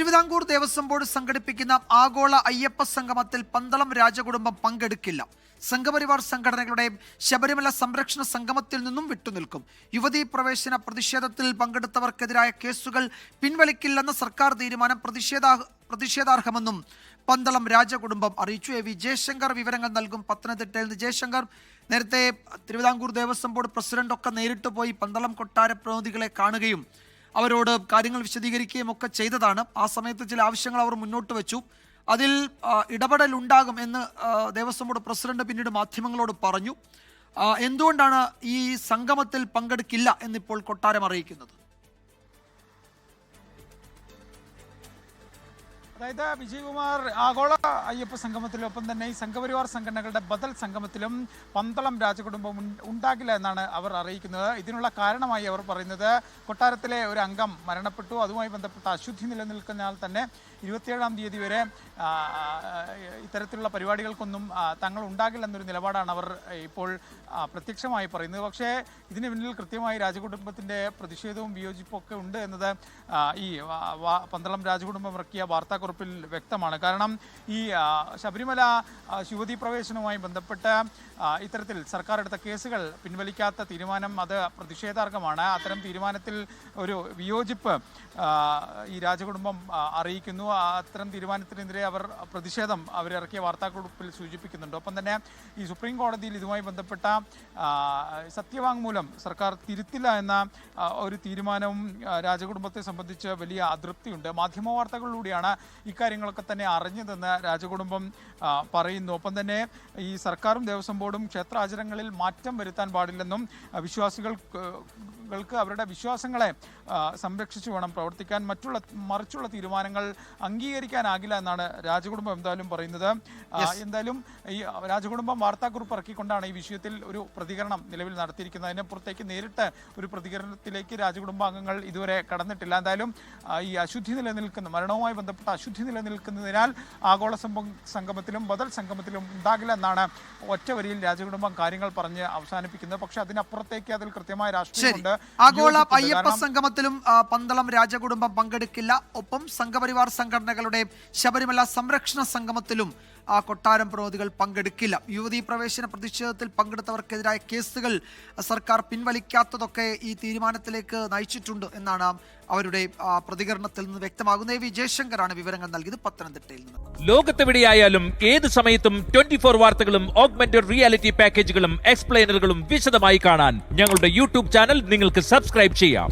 Thiruvithamkoor Devaswom board സംഘടിപ്പിക്കുന്ന ആഗോള അയ്യപ്പ സംഗമത്തിൽ പന്തളം രാജകുടുംബം പങ്കെടുക്കില്ല. സംഘപരിവാർ സംഘടനകളുടെയും ശബരിമല സംരക്ഷണ സംഗമത്തിൽ നിന്നും വിട്ടുനിൽക്കും. യുവതീ പ്രവേശന പ്രതിഷേധത്തിൽ പങ്കെടുത്തവർക്കെതിരായ കേസുകൾ പിൻവലിക്കില്ലെന്ന സർക്കാർ തീരുമാനം പ്രതിഷേധാ പ്രതിഷേധാർഹമെന്നും പന്തളം രാജകുടുംബം അറിയിച്ചു. എ വി ജയശങ്കർ വിവരങ്ങൾ നൽകും. പത്തനംതിട്ടയിൽ നിന്ന് ജയശങ്കർ നേരത്തെ തിരുവിതാംകൂർ ദേവസ്വം ബോർഡ് പ്രസിഡന്റ് ഒക്കെ നേരിട്ട് പോയി പന്തളം കൊട്ടാര പ്രതിനിധികളെ കാണുകയും അവരോട് കാര്യങ്ങൾ വിശദീകരിക്കുകയും ഒക്കെ ചെയ്തതാണ്. ആ സമയത്ത് ചില ആവശ്യങ്ങൾ അവർ മുന്നോട്ട് വെച്ചു. അതിൽ ഉണ്ടാകും എന്ന് ദേവസ്വം ബോർഡ് പ്രസിഡന്റ് പിന്നീട് മാധ്യമങ്ങളോട് പറഞ്ഞു. എന്തുകൊണ്ടാണ് ഈ സംഗമത്തിൽ പങ്കെടുക്കില്ല എന്നിപ്പോൾ കൊട്ടാരം അറിയിക്കുന്നത്? അതായത് വിജയകുമാർ ആഗോള അയ്യപ്പ സംഗമത്തിലൊപ്പം തന്നെ ഈ സംഘപരിവാർ സംഘടനകളുടെ ബദൽ സംഗമത്തിലും പന്തളം രാജകുടുംബം ഉണ്ടാകില്ല എന്നാണ് അവർ അറിയിക്കുന്നത്. ഇതിനുള്ള കാരണമായി അവർ പറയുന്നത് കൊട്ടാരത്തിലെ ഒരു അംഗം മരണപ്പെട്ടു. അതുമായി ബന്ധപ്പെട്ട അശുദ്ധി നിലനിൽക്കുന്നതിനാൽ തന്നെ ഇരുപത്തിയേഴാം തീയതി വരെ ഇത്തരത്തിലുള്ള പരിപാടികൾക്കൊന്നും തങ്ങൾ ഉണ്ടാകില്ല എന്നൊരു നിലപാടാണ് അവർ ഇപ്പോൾ പ്രത്യക്ഷമായി പറയുന്നത്. പക്ഷേ ഇതിന് പിന്നിൽ കൃത്യമായി രാജകുടുംബത്തിന്റെ പ്രതിഷേധവും വിയോജിപ്പും ഒക്കെ ഉണ്ട് എന്നത് ഈ പന്തളം രാജകുടുംബം ഇറക്കിയ വാർത്താക്കുറിപ്പിൽ വ്യക്തമാണ്. കാരണം ഈ ശബരിമല യുവതി പ്രവേശനവുമായി ബന്ധപ്പെട്ട് ഇത്തരത്തിൽ സർക്കാർ എടുത്ത കേസുകൾ പിൻവലിക്കാത്ത തീരുമാനം അത് പ്രതിഷേധാർഹമാണ്. അത്തരം തീരുമാനത്തിൽ ഒരു വിയോജിപ്പ് ഈ രാജകുടുംബം അറിയിക്കുന്നു. അത്തരം തീരുമാനത്തിനെതിരെ അവർ പ്രതിഷേധം അവരിറക്കിയ വാർത്താക്കുറിപ്പിൽ സൂചിപ്പിക്കുന്നുണ്ട്. ഒപ്പം തന്നെ ഈ സുപ്രീം കോടതിയിൽ ഇതുമായി ബന്ധപ്പെട്ട സത്യവാങ്മൂലം സർക്കാർ തിരുത്തില്ല എന്ന ഒരു തീരുമാനവും രാജകുടുംബത്തെ സംബന്ധിച്ച് വലിയ അതൃപ്തിയുണ്ട്. മാധ്യമ വാർത്തകളിലൂടെയാണ് ഇക്കാര്യങ്ങളൊക്കെ തന്നെ അറിഞ്ഞതെന്ന് രാജകുടുംബം പറയുന്നു. ഒപ്പം തന്നെ ഈ സർക്കാരും ദേവസ്വം ബോർഡും ക്ഷേത്രാചരങ്ങളിൽ മാറ്റം വരുത്താൻ പാടില്ലെന്നും വിശ്വാസികൾക്ക് ൾക്ക് അവരുടെ വിശ്വാസങ്ങളെ സംരക്ഷിച്ചു വേണം. പ്രവർത്തിക്കാൻ മറ്റുള്ള മറിച്ചുള്ള തീരുമാനങ്ങൾ അംഗീകരിക്കാനാകില്ല എന്നാണ് രാജകുടുംബം എന്തായാലും പറയുന്നത്. എന്തായാലും ഈ രാജകുടുംബം വാർത്താക്കുറിപ്പ് ഇറക്കിക്കൊണ്ടാണ് ഈ വിഷയത്തിൽ ഒരു പ്രതികരണം നിലവിൽ നടത്തിയിരിക്കുന്നത്. അതിനപ്പുറത്തേക്ക് നേരിട്ട് ഒരു പ്രതികരണത്തിലേക്ക് രാജകുടുംബാംഗങ്ങൾ ഇതുവരെ കടന്നിട്ടില്ല. എന്തായാലും ഈ അശുദ്ധി നിലനിൽക്കുന്ന. മരണവുമായി ബന്ധപ്പെട്ട അശുദ്ധി നിലനിൽക്കുന്നതിനാൽ ആഗോള സംഗമത്തിലും ബദൽ സംഗമത്തിലും ഉണ്ടാകില്ല എന്നാണ് ഒറ്റ വരിയിൽ രാജകുടുംബം കാര്യങ്ങൾ പറഞ്ഞ് അവസാനിപ്പിക്കുന്നത്. പക്ഷെ അതിനപ്പുറത്തേക്ക് അതിൽ കൃത്യമായ രാഷ്ട്രീയമുണ്ട് ആഗോള. അയ്യപ്പ സംഗമത്തിലും പന്തളം രാജകുടുംബം പങ്കെടുക്കില്ല. ഒപ്പം സംഘപരിവാർ സംഘടനകളുടെ ശബരിമല സംരക്ഷണ സംഗമത്തിലും ആ കൊട്ടാരം പ്രതിനിധികൾ പങ്കെടുക്കില്ല. യുവതീ പ്രവേശന പ്രതിഷേധത്തിൽ പങ്കെടുത്തവർക്കെതിരായ കേസുകൾ സർക്കാർ പിൻവലിക്കാത്തതൊക്കെ ഈ തീരുമാനത്തിലേക്ക് നയിച്ചിട്ടുണ്ട് എന്നാണ് അവരുടെ പ്രതികരണത്തിൽ നിന്ന് വ്യക്തമാകുന്നത്. എ വി ജയശങ്കറാണ് വിവരങ്ങൾ നൽകിയത് പത്തനംതിട്ടയിൽ നിന്ന്. ലോകത്തെവിടെയായാലും ഏത് സമയത്തും ട്വന്റി ഫോർ വാർത്തകളും ഓഗ്മെന്റഡ് റിയാലിറ്റി പാക്കേജുകളും എക്സ്പ്ലെയിനറുകളും വിശദമായി കാണാൻ ഞങ്ങളുടെ യൂട്യൂബ് ചാനൽ നിങ്ങൾക്ക് സബ്സ്ക്രൈബ് ചെയ്യാം.